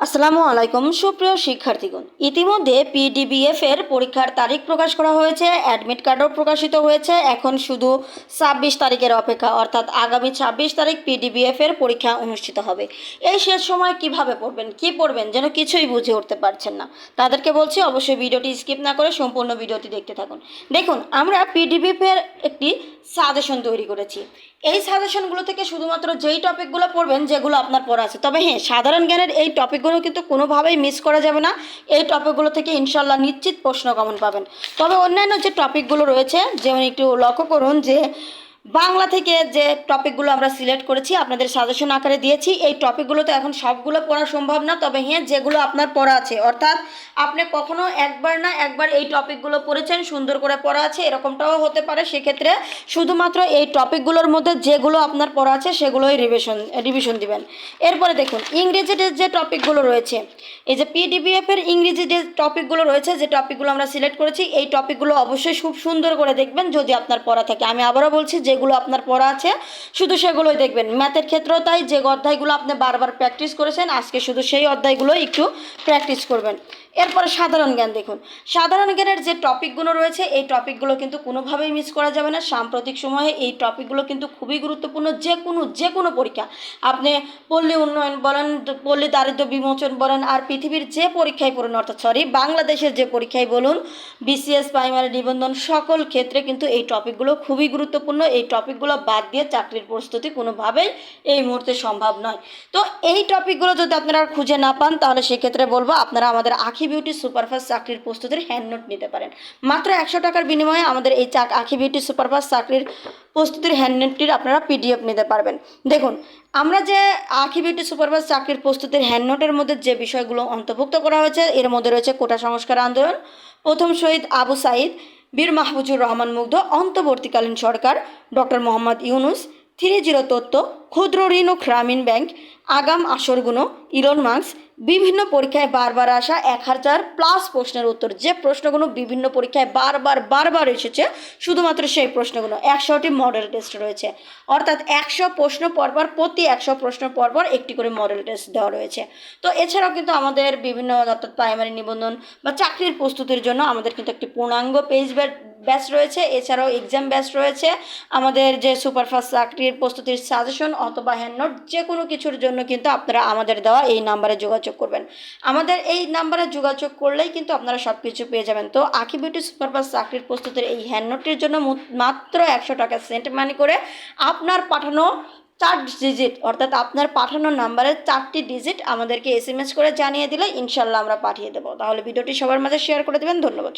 আসসালামু আলাইকুম, সুপ্রিয় শিক্ষার্থীগণ। ইতিমধ্যে পিডিবিএফ এর পরীক্ষার তারিখ প্রকাশ করা হয়েছে অ্যাডমিট কার্ডও প্রকাশিত হয়েছে, এখন শুধু ছাব্বিশ তারিখের অপেক্ষা, অর্থাৎ আগামী ছাব্বিশ তারিখ পিডিবিএফ এর পরীক্ষা অনুষ্ঠিত হবে। এই শেষ সময় কীভাবে পড়বেন, কি পড়বেন, যেন কিছুই বুঝে উঠতে পারছেন না। তাদেরকে বলছি, অবশ্যই ভিডিওটি স্কিপ না করে সম্পূর্ণ ভিডিওটি দেখতে থাকুন। দেখুন, আমরা পিডিবিএফ এর একটি সাজেশন তৈরি করেছি। এই সাজেশনগুলো থেকে শুধুমাত্র যেই টপিকগুলো পড়বেন, যেগুলো আপনার পড়া আছে। তবে হ্যাঁ সাধারণ জ্ঞানের এই টপিকগুলো কিন্তু কোনোভাবেই মিস করা যাবে না। এই টপিকগুলো থেকে ইনশাল্লাহ নিশ্চিত প্রশ্ন কমন পাবেন। তবে অন্যান্য যে টপিকগুলো রয়েছে, যেমন একটু লক্ষ্য করুন যে বাংলা থেকে যে টপিকগুলো আমরা সিলেক্ট করেছি, আপনাদের সাজেশন আকারে দিয়েছি। এই টপিকগুলো তো এখন সবগুলো পড়া সম্ভব না, তবে হ্যাঁ যেগুলো আপনার পড়া আছে, অর্থাৎ আপনি কখনো একবার না একবার এই টপিকগুলো পড়েছেন, সুন্দর করে পড়া আছে, এরকমটাও হতে পারে। সেক্ষেত্রে শুধুমাত্র এই টপিকগুলোর মধ্যে যেগুলো আপনার পড়া আছে, সেগুলোই রিভিশন রিভিশন দিবেন। এরপরে দেখুন, ইংরেজিতে যে টপিকগুলো রয়েছে, এই যে পিডিবিএফ এর ইংরেজি যে টপিকগুলো রয়েছে, যে টপিকগুলো আমরা সিলেক্ট করেছি, এই টপিকগুলো অবশ্যই খুব সুন্দর করে দেখবেন যদি আপনার পড়া থাকে। আমি আবারও বলছি যেগুলো আপনার পড়া আছে, শুধু সেগুলোই দেখবেন। ম্যাথের ক্ষেত্রেও তাই, যে অধ্যায়গুলো আপনি বারবার প্র্যাকটিস করেছেন, আজকে শুধু সেই অধ্যায়গুলো একটু প্র্যাকটিস করবেন। এরপরে সাধারণ জ্ঞান দেখুন। সাধারণ জ্ঞানের যে টপিকগুলো রয়েছে, এই টপিকগুলো কিন্তু কোনোভাবেই মিস করা যাবে না। সাম্প্রতিক সময়ে এই টপিকগুলো কিন্তু খুবই গুরুত্বপূর্ণ, যে কোনো যে কোনো পরীক্ষা। আপনি পল্লী উন্নয়ন বলেন, পল্লী দারিদ্র বিমোচন বলেন, আর পৃথিবীর যে পরীক্ষায় পড়ুন, অর্থাৎ সরি বাংলাদেশের যে পরীক্ষায় বলুন বিসিএস প্রাইমারি নিবন্ধন, সকল ক্ষেত্রে কিন্তু এই টপিকগুলো খুবই গুরুত্বপূর্ণ। এই টপিকগুলো বাদ দিয়ে চাকরির প্রস্তুতি কোনোভাবেই এই মুহূর্তে সম্ভব নয়। তো এই টপিকগুলো যদি আপনারা খুঁজে না পান, তাহলে সেক্ষেত্রে বলব আপনারা আমাদের আখি বিউটি সুপারফাস্ট চাকরির প্রস্তুতির হ্যান্ড নোট নিতে পারেন। মাত্র একশো টাকার বিনিময়ে আমাদের এই চাক আখি বিউটি সুপারফাস্ট চাকরির প্রস্তুতির হ্যান্ড নোটটির আপনারা পিডিএফ নিতে পারবেন। দেখুন, আমরা যে আখি বিউটি সুপারফাস্ট চাকরির প্রস্তুতির হ্যান্ড নোটের মধ্যে যে বিষয়গুলো অন্তর্ভুক্ত করা হয়েছে, এর মধ্যে রয়েছে কোটা সংস্কার আন্দোলন, প্রথম শহীদ আবু সাইদ বীর মাহবুজুর রহমান মুগ্ধ অন্তর্বর্তীকালীন সরকার doctor Mohammad Yunus three zero তত্ত্ব, ক্ষুদ্র ঋণ ও গ্রামীণ ব্যাংক, আগাম আসরগুলো ইলন মার্কস, বিভিন্ন পরীক্ষায় বারবার আসা এক হাজার প্লাস প্রশ্নের উত্তর। যে প্রশ্নগুলো বিভিন্ন পরীক্ষায় বারবার বারবার এসেছে, শুধুমাত্র সেই প্রশ্নগুলো একশোটি মডেল টেস্ট রয়েছে। অর্থাৎ একশো প্রশ্ন পরপর, প্রতি একশো প্রশ্ন পরপর একটি করে মডেল টেস্ট দেওয়া রয়েছে। তো এছাড়াও কিন্তু আমাদের বিভিন্ন অর্থাৎ প্রাইমারি নিবন্ধন বা চাকরির প্রস্তুতির জন্য আমাদের কিন্তু একটি পূর্ণাঙ্গ পেজ ব্যাচ রয়েছে, এছাড়াও এক্সাম ব্যাচ রয়েছে। আমাদের যে সুপারফাস্ট চাকরির প্রস্তুতির সাজেশন অথবা হ্যান্ড নোট যে কোনো কিছুর জন্য কিন্তু আপনারা আমাদের দেওয়া এই নাম্বারে যোগাযোগ করবেন। আমাদের এই নাম্বারে যোগাযোগ করলেই কিন্তু আপনারা সব কিছু পেয়ে যাবেন। তো আখি বিউটি সুপারফাস্ট চাকরির প্রস্তুতির এই হ্যান্ড নোটটির জন্য মাত্র একশো টাকা সেন্ট মানি করে আপনার পাঠানো চার ডিজিট অর্থাৎ আপনার পাঠানো নাম্বারের চারটি ডিজিট আমাদেরকে এস এম এস করে জানিয়ে দিলে ইনশাল্লাহ আমরা পাঠিয়ে দেবো। তাহলে ভিডিওটি সবার মাঝে শেয়ার করে দেবেন। ধন্যবাদ।